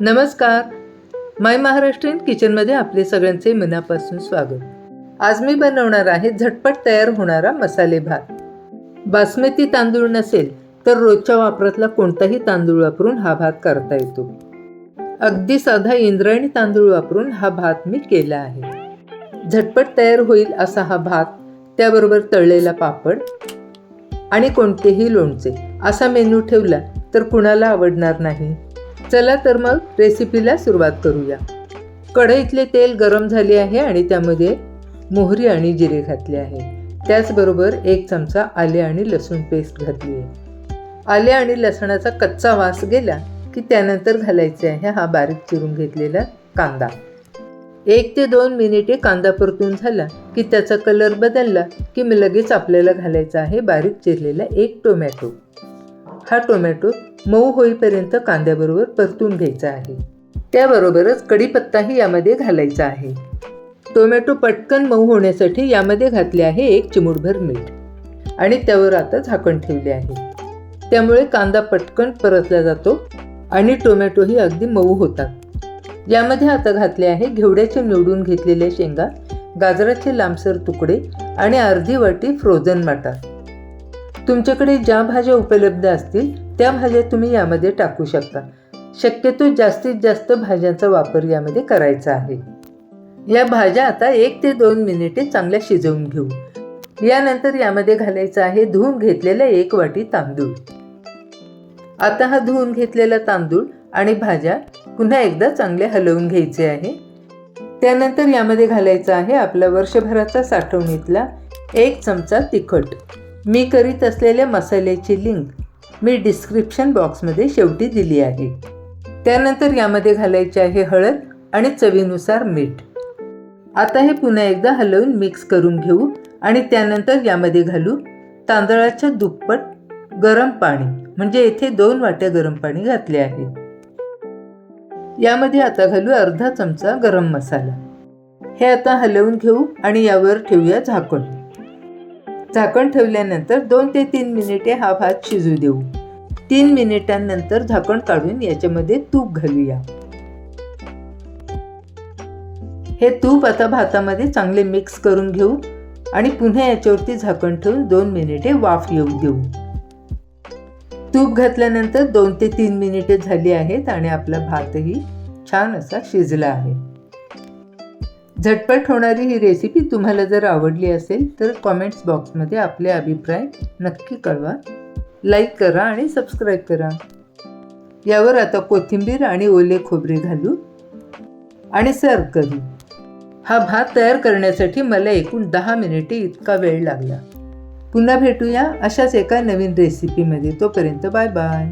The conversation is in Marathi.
नमस्कार. माय महाराष्ट्रीयन किचनमध्ये आपले सगळ्यांचे मनापासून स्वागत. आज मी बनवणार आहे झटपट तयार होणारा मसाले भात. बासमती तांदूळ नसेल तर रोजच्या वापरातला कोणताही तांदूळ वापरून हा भात करता येतो. अगदी साधा इंद्रायणी तांदूळ वापरून हा भात मी केला आहे. झटपट तयार होईल असा हा भात त्याबरोबर तळलेला पापड आणि कोणतेही लोणचे असा मेनू ठेवला तर कुणाला आवडणार नाही? चला तर मग रेसिपीला सुरुवात करूया. कढईतले तेल गरम झाले आहे आणि त्यामध्ये मोहरी आणि जिरे घातले आहे. त्याचबरोबर एक चमचा आले आणि लसूण पेस्ट घातली आहे. आले आणि लसणाचा कच्चा वास गेला की त्यानंतर घालायचे आहे हा बारीक चिरून घेतलेला कांदा. एक ते दोन मिनिटे कांदा परतून झाला की त्याचा कलर बदलला की मग लगेच आपल्याला घालायचा आहे बारीक चिरलेला एक टोमॅटो हा टोमॅटो मऊ होईपर्यंत कांद्याबरोबर परतून घ्यायचा आहे. त्याबरोबरच कढीपत्ताही यामध्ये घालायचा आहे. टोमॅटो पटकन मऊ होण्यासाठी यामध्ये घातले आहे एक चिमूटभर मीठ. आणि त्यावर आता झाकण ठेवले आहे. त्यामुळे कांदा पटकन परतला जातो आणि टोमॅटोही अगदी मऊ होतात. यामध्ये आता घातले आहे घेवड्याचे निवडून घेतलेले शेंगा गाजराचे लांबसर तुकडे आणि अर्धी वाटी फ्रोझन मटार. तुमच्याकडे ज्या भाज्या उपलब्ध असतील त्या भाज्या तुम्ही यामध्ये टाकू शकता. शक्यतो जास्तीत जास्त भाज्यांचा वापर यामध्ये करायचा आहे. या भाज्या आता एक ते दोन मिनिटे चांगल्या शिजवून घेऊ. यानंतर यामध्ये घालायचं आहे धुवून घेतलेला एक वाटी तांदूळ. आता हा धुवून घेतलेला तांदूळ आणि भाज्या पुन्हा एकदा चांगले हलवून घ्यायचे आहे. त्यानंतर यामध्ये घालायचा आहे आपला वर्षभराचा साठवणीतला एक चमचा तिखट. मी करीत असलेल्या मसाल्याची लिंक मी डिस्क्रिप्शन बॉक्समध्ये शेवटी दिली आहे. त्यानंतर यामध्ये घालायचे आहे हळद आणि चवीनुसार मीठ. आता हे पुन्हा एकदा हलवून मिक्स करून घेऊ आणि त्यानंतर यामध्ये घालू तांदळाच्या दुप्पट गरम पाणी म्हणजे येथे दोन वाट्या गरम पाणी घातले आहे. यामध्ये आता घालू अर्धा चमचा गरम मसाला. हे आता हलवून घेऊ आणि यावर ठेवूया झाकण. झाकण ठेवल्यानंतर दोन ते तीन मिनिटे हा भात शिजू देऊ. तीन मिनिटांनंतर झाकण काढून याच्यामध्ये तूप घालूया. हे तूप आता भातामध्ये चांगले मिक्स करून घेऊ आणि पुन्हा याच्यावरती झाकण ठेवून दोन मिनिटे वाफ येऊ देऊ. तूप घातल्यानंतर दोन ते तीन मिनिटे झाली आहेत आणि आपला भातही छान असा शिजला आहे. झटपट होणारी ही रेसिपी तुम्हाला जर आवडली असेल तर कॉमेंट्स बॉक्समध्ये आपले अभिप्राय नक्की कळवा. लाईक करा आणि सबस्क्राईब करा. यावर आता कोथिंबीर आणि ओले खोबरे घालू आणि सर्व करू. हा भात तयार करण्यासाठी मला एकूण दहा मिनिटे इतका वेळ लागला. पुन्हा भेटूया अशाच एका नवीन रेसिपीमध्ये तोपर्यंत बाय बाय.